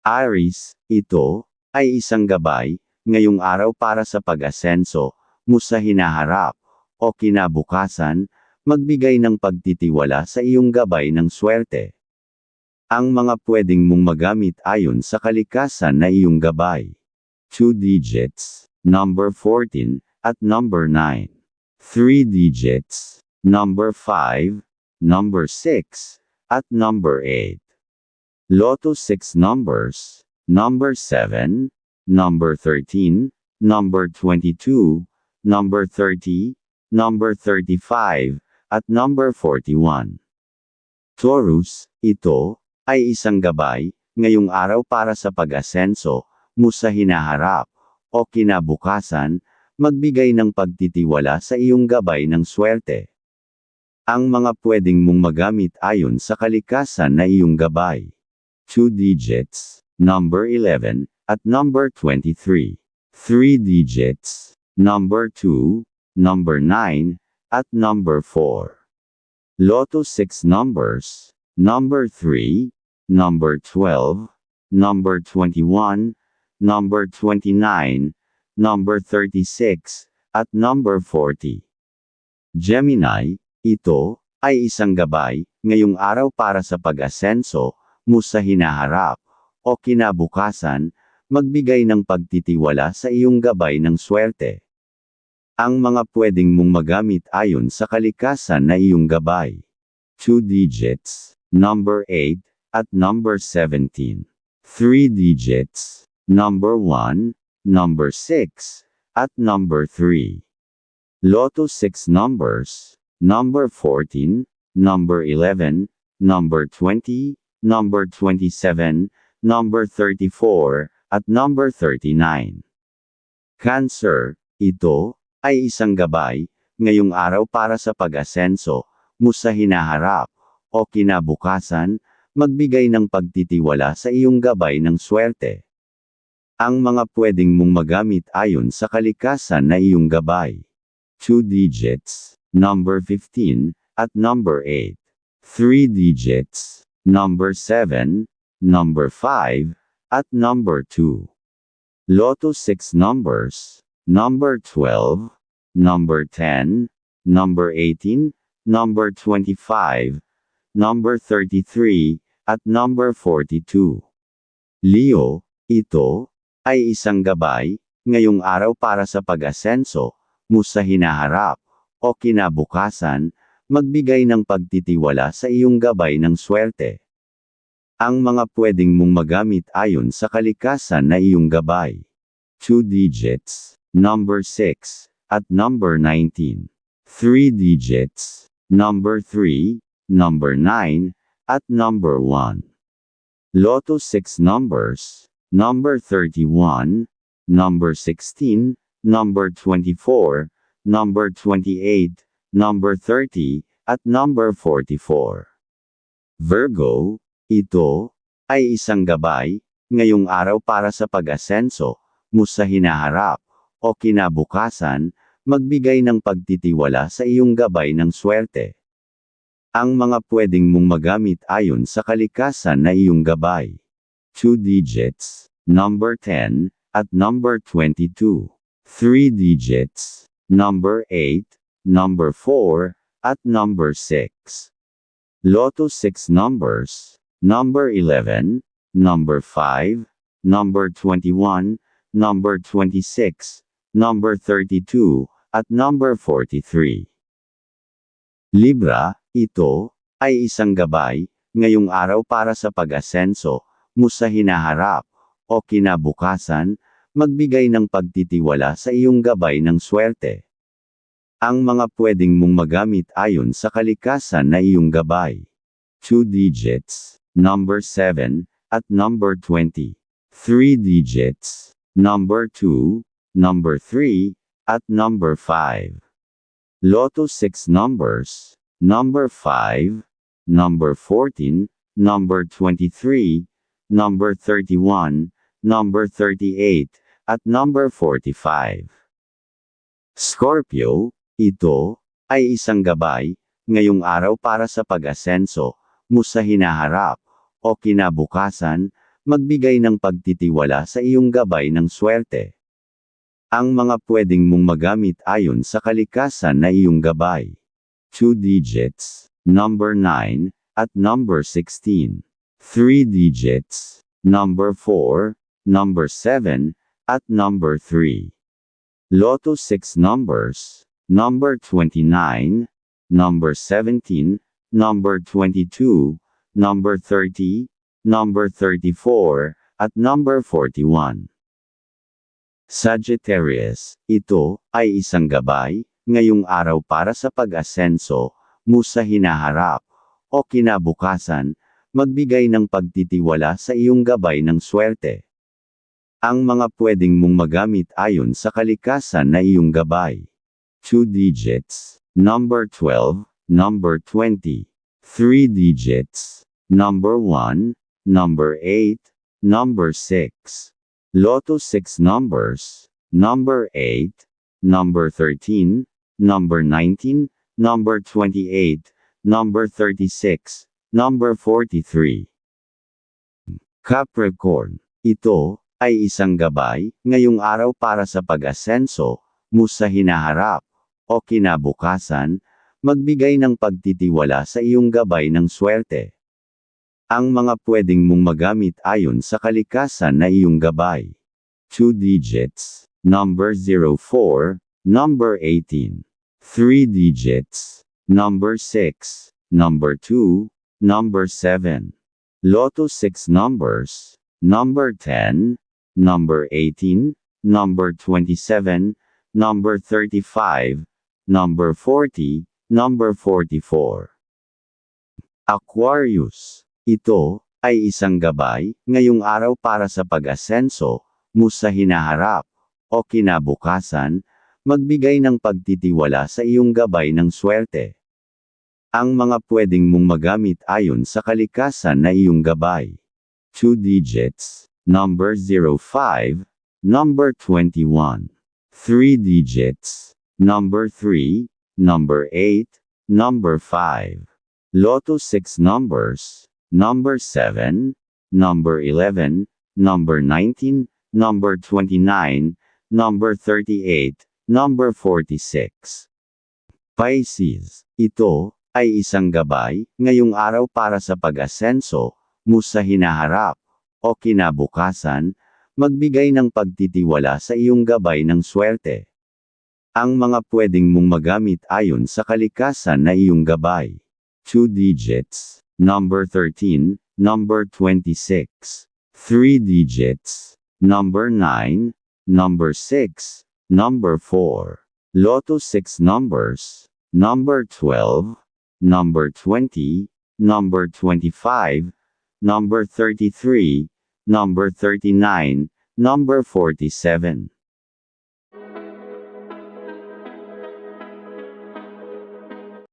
Aris, ito, ay isang gabay, ngayong araw para sa pag-asenso, mo sa hinaharap, o kinabukasan, magbigay ng pagtitiwala sa iyong gabay ng swerte. Ang mga pwedeng mong magamit ayon sa kalikasan na iyong gabay. 2 digits, number 14, at number 9. 3 digits, number 5, number 6, at number 8. Lotto 6 numbers, number 7, number 13, number 22, number 30, number 35, at number 41. Taurus, ito, ay isang gabay, ngayong araw para sa pag-asenso, mo hinaharap, o kinabukasan, magbigay ng pagtitiwala sa iyong gabay ng swerte. Ang mga pwedeng mong magamit ayon sa kalikasan na iyong gabay. 2 digits, number 11, at number 23. 3 digits, number 2, number 9, at number 4. Lotto 6 numbers, number 3, number 12, number 21, number 29, number 36, at number 40. Gemini, ito, ay isang gabay, ngayong araw para sa pag-asenso, mo sa hinaharap, o kinabukasan, magbigay ng pagtitiwala sa iyong gabay ng swerte. Ang mga pwedeng mong magamit ayon sa kalikasan na iyong gabay. 2 digits, number 8, at number 17. 3 digits, number 1, number 6, at number 3. Lotto 6 numbers, number 14, number 11, number 20, number 27, number 34, at number 39. Cancer, ito, ay isang gabay, ngayong araw para sa pag-asenso, mo sa hinaharap, o kinabukasan, magbigay ng pagtitiwala sa iyong gabay ng swerte. Ang mga pwedeng mong magamit ayon sa kalikasan na iyong gabay. 2 digits, number 15, at number 8. 3 digits, number 7, number 5, at number 2. Lotto 6 numbers, number 12, number 10, number 18, number 25, number 33, at number 42. Leo, ito, ay isang gabay, ngayong araw para sa pag-asenso, mo sa hinaharap, o kinabukasan, magbigay ng pagtitiwala sa iyong gabay ng swerte. Ang mga pwedeng mong magamit ayon sa kalikasan na iyong gabay. 2 digits, number 6, at number 19. 3 digits, number 3, number 9, at number 1. Lotto 6 numbers, number 31, number 16, number 24, number 28, number 30, at number 44. Virgo, ito, ay isang gabay, ngayong araw para sa pag-asenso, mo sa hinaharap, o kinabukasan, magbigay ng pagtitiwala sa iyong gabay ng swerte. Ang mga pwedeng mong magamit ayon sa kalikasan na iyong gabay. 2 digits, number 10, at number 22. 3 digits, number 8, number 4, at number 6. Lotto 6 numbers, number 11, number 5, number 21, number 26, number 32, at number 43. Libra, ito, ay isang gabay, ngayong araw para sa pag-asenso, mo sa hinaharap, o kinabukasan, magbigay ng pagtitiwala sa iyong gabay ng swerte. Ang mga pwedeng mong magamit ayon sa kalikasan na iyong gabay. 2 digits, number 7, at number 20. 3 digits, number 2, number 3, at number 5. Lotto 6 numbers, number 5, number 14, number 23, number 31, number 38, at number 45. Scorpio, ito, ay isang gabay, ngayong araw para sa pag-asenso, mo sa hinaharap, o kinabukasan, magbigay ng pagtitiwala sa iyong gabay ng swerte. Ang mga pwedeng mong magamit ayon sa kalikasan na iyong gabay. 2 digits, number 9, at number 16. 3 digits, number 4, number 7, at number 3. Lotto 6 numbers, number 29, number 17, number 22, number 30, number 34, at number 41. Sagittarius, ito ay isang gabay, ngayong araw para sa pag-asenso mo hinaharap o kinabukasan, magbigay ng pagtitiwala sa iyong gabay ng swerte. Ang mga pwedeng mong magamit ayon sa kalikasan na iyong gabay. 2 digits, number 12, number 20, 3 digits, number 1, number 8, number 6. Lotto 6 numbers, number 8, number 13, number 19, number 28, number 36, number 43. Capricorn, ito ay isang gabay ngayong araw para sa pag-asenso mo sa hinaharap o kinabukasan, magbigay ng pagtitiwala sa iyong gabay ng swerte. Ang mga pwedeng mong magamit ayon sa kalikasan na iyong gabay. 2 digits, number 04, number 18. 3 digits, number 6, number 2, number 7. Lotto 6 numbers, number 10, number 18, number 27, number 35, number 40, number 44. Aquarius ito, ay isang gabay, ngayong araw para sa pag-asenso, mo sa hinaharap, o kinabukasan, magbigay ng pagtitiwala sa iyong gabay ng swerte. Ang mga pwedeng mong magamit ayon sa kalikasan na iyong gabay. 2 digits, number 05, number 21. 3 digits, number 3, number 8, number 5. Lotto 6 numbers, number 7, number 11, number 19, number 29, number 38, number 46. Pisces, ito, ay isang gabay, ngayong araw para sa pag-asenso, mo sa hinaharap, o kinabukasan, magbigay ng pagtitiwala sa iyong gabay ng swerte. Ang mga pwedeng mong magamit ayon sa kalikasan na iyong gabay. 2 digits. Number 13, number 26, 3 digits, number 9, number 6, number 4, Lotto 6 numbers, number 12, number 20, number 25, number 33, number 39, number 47.